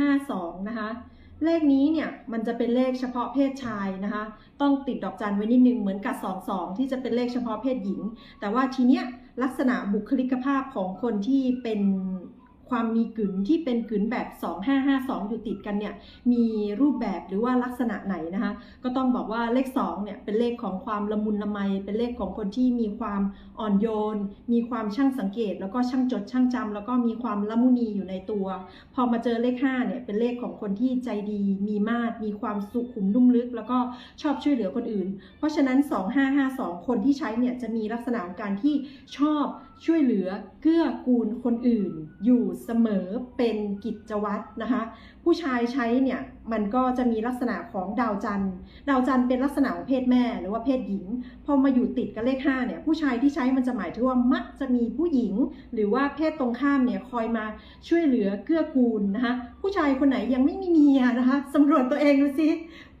2552 นะคะ เลขนี้เนี่ยมันจะเป็นเลขเฉพาะเพศชายนะคะ ต้องติดดอกจันไว้นิดนึงเหมือนกับ 22 ที่จะเป็นเลขเฉพาะเพศหญิง แต่ว่าทีเนี้ยลักษณะบุคลิกภาพของคนที่เป็น ความมีกึ๋นที่เป็นกึ๋นแบบ 2552 อยู่ติดกันเนี่ยมีรูปแบบหรือว่าลักษณะไหนนะคะก็ต้องบอกว่าเลข2เนี่ยเป็นเลขของความละมุนละไม เป็นเลขของคนที่มีความอ่อนโยน มีความช่างสังเกต แล้วก็ช่างจดช่างจำแล้วก็มีความละมุนีอยู่ในตัว พอมาเจอเลข5เนี่ยเป็นเลขของคนที่ใจดี มีมาตรมีความสุขุมนุ่มลึก แล้วก็ชอบช่วยเหลือคนอื่น เพราะฉะนั้น 2552 คนที่ใช้เนี่ยจะมีลักษณะของการที่ชอบช่วยเหลือเกื้อกูลคนอื่นอยู่เเสมอเป็นกิจวัตรนะคะผู้ชายใช้เนี่ยมันก็จะมีลักษณะของดาวจันทร์ดาวจันทร์เป็นลักษณะของเพศแม่หรือว่าเพศหญิง พอมาอยู่ติดกับเลข5เนี่ยผู้ชายที่ใช้มันจะหมายถึงว่ามักจะมีผู้หญิง หรือว่าเพศตรงข้ามเนี่ยคอยมาช่วยเหลือเกื้อกูลนะคะผู้ชายคนไหนยังไม่มีเมียนะคะสำรวจตัวเองดูสิ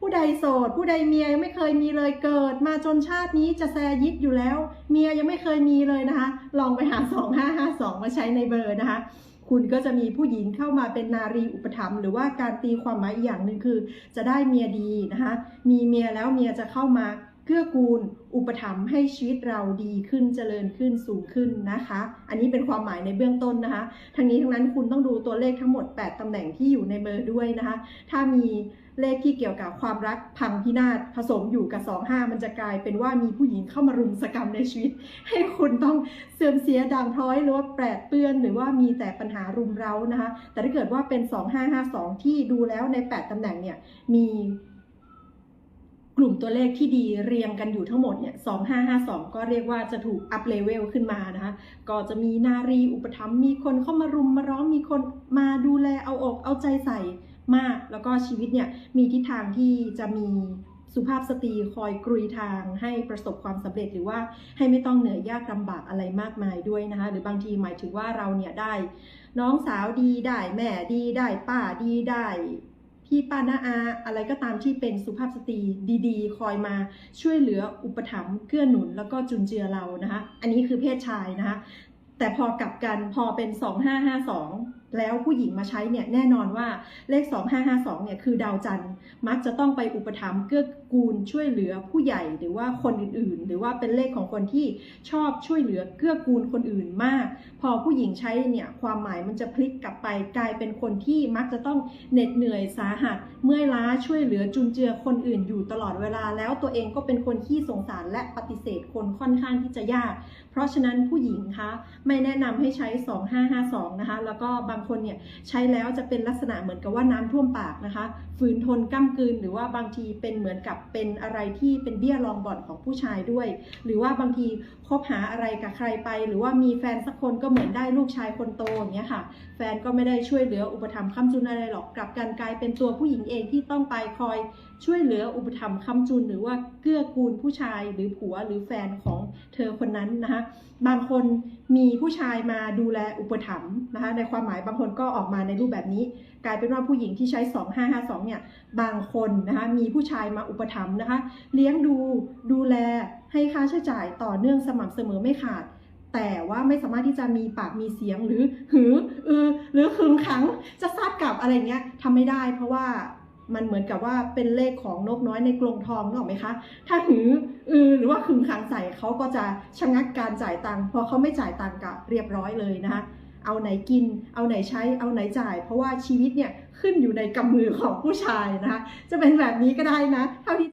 ผู้ใดโสด ผู้ใดเมียยังไม่เคยมีเลยเกิด มาจนชาตินี้จะแซยิดอยู่แล้ว เมียยังไม่เคยมีเลยนะคะ ลองไปหา 2552 มาใช้ในเบอร์นะคะ คุณก็จะมีผู้หญิงเข้ามาเป็นนารีอุปถัมภ์หรือว่าการตีความหมายอีกอย่างหนึ่งคือ จะได้เมียดีนะคะมีเมียแล้วเมียจะเข้ามา เกื้อกูลอุปถัมภ์ให้ชีวิตเราดีขึ้นเจริญขึ้นสูงขึ้นนะคะ อันนี้เป็นความหมายในเบื้องต้นนะคะ ทั้งนี้ทั้งนั้นคุณต้องดูตัวเลขทั้งหมด 8 ตำแหน่งที่อยู่ในเบอร์ด้วยนะคะ ถ้ามีเลขที่เกี่ยวกับความรักพังพินาศผสมอยู่กับ 25 มันจะกลายเป็นว่ามีผู้หญิงเข้ามารุมสกรรมในชีวิต ให้คุณต้องเสื่อมเสียด่างพร้อยหรือว่าแปดเปื้อน หรือว่ามีแต่ปัญหารุมเร้านะคะ แต่ถ้าเกิดว่าเป็น 2552 ที่ดูแล้วใน 8 ตำแหน่งเนี่ยมี กลุ่มตัวเลขที่ดีเรียงกันอยู่ทั้งหมดเนี่ย2552 ก็เรียกว่าจะถูกอัพเลเวลขึ้นมานะคะ ก็จะมีนารีอุปถัมภ์มีคนเข้ามารุมมาร้อมมีคนมาดูแลเอาอกเอาใจใส่มาก แล้วก็ชีวิตเนี่ยมีทิศทางที่จะมีสุภาพสตรีคอยกรุยทางให้ประสบความสำเร็จหรือว่าให้ไม่ต้องเหนื่อยยากลำบากอะไรมากมายด้วยนะคะ หรือบางทีหมายถึงว่าเราเนี่ยได้ น้องสาวดีได้แม่ดีได้ป้าดีได้ พี่ป้าน้าอา อะไรก็ตามที่เป็นสุภาพสตรีดีๆ คอยมาช่วยเหลืออุปถัมภ์เกื้อหนุนแล้วก็จุนเจือเรานะคะ อันนี้คือเพศชายนะคะ แต่พอกลับกันพอเป็น 2552 แล้วผู้หญิงมาใช้เนี่ยแน่นอนว่าเลข 2552 เนี่ยคือดาวจันทร์มักจะต้องไปอุปถัมภ์เกื้อกูลช่วยเหลือผู้ใหญ่หรือว่าคนอื่นๆ หรือว่าเป็นเลขของคนที่ชอบช่วยเหลือเกื้อกูลคนอื่นมาก พอผู้หญิงใช้เนี่ยความหมายมันจะพลิกกลับไปกลายเป็นคนที่มักจะต้องเหน็ดเหนื่อยสาหัส เมื่อยล้าช่วยเหลือจุนเจือคนอื่นอยู่ตลอดเวลา แล้วตัวเองก็เป็นคนที่สงสารและปฏิเสธคนค่อนข้างที่จะยาก เพราะฉะนั้นผู้หญิงคะไม่แนะนำให้ใช้ 2552 นะคะ แล้วก็บางคนเนี่ยใช้แล้วจะเป็นลักษณะเหมือนกับว่าน้ำท่วมปากนะคะ ฝืนทนก้ากลืน หรือว่าบางทีเป็นเหมือนกับเป็นอะไรที่เป็นเบี้ยรองบ่อนของผู้ชายด้วย หรือว่าบางทีคบหาอะไรกับใครไป หรือว่ามีแฟนสักคนก็เหมือนได้ลูกชายคนโตอย่างเงี้ยค่ะ แฟนก็ไม่ได้ช่วยเหลืออุปถัมภ์ค้ำจุนอะไรหรอกกลับกันกลายเป็นตัวผู้หญิงเองที่ต้องไปคอยช่วยเหลืออุปถัมภ์ค้ำจุนหรือว่าเกื้อกูลผู้ชายหรือผัวหรือแฟนของเธอคนนั้นนะคะบางคนมีผู้ชายมาดูแลอุปถัมภ์นะคะในความหมายบางคนก็ออกมาในรูปแบบนี้ กลายเป็นว่าผู้หญิงที่ใช้ 2552เนี่ยบางคนนะคะมีผู้ชายมาอุปถัมภ์นะคะเลี้ยงดูดูแลให้ค่าใช้จ่ายต่อเนื่องสม่ำเสมอไม่ขาด แต่ว่าไม่สามารถที่จะมีปากมีเสียงหรือหืออือหรือขึงขังจะซาดกลับอะไรเงี้ยทำไม่ได้เพราะว่า มันเหมือนกับว่าเป็นเลขของนกน้อยในกรงทองนึกออกไหมคะ ถ้าหืออือหรือว่าขึงขังใส่เขาก็จะชะงักการจ่ายตังค์พอเขาไม่จ่ายตังค์กับเรียบร้อยเลยนะคะเอาไหนกิน เอาไหนใช้ เอาไหนจ่าย เพราะว่าชีวิตเนี่ยขึ้นอยู่ในกำมือของผู้ชายนะคะ จะเป็นแบบนี้ก็ได้นะ เท่าที่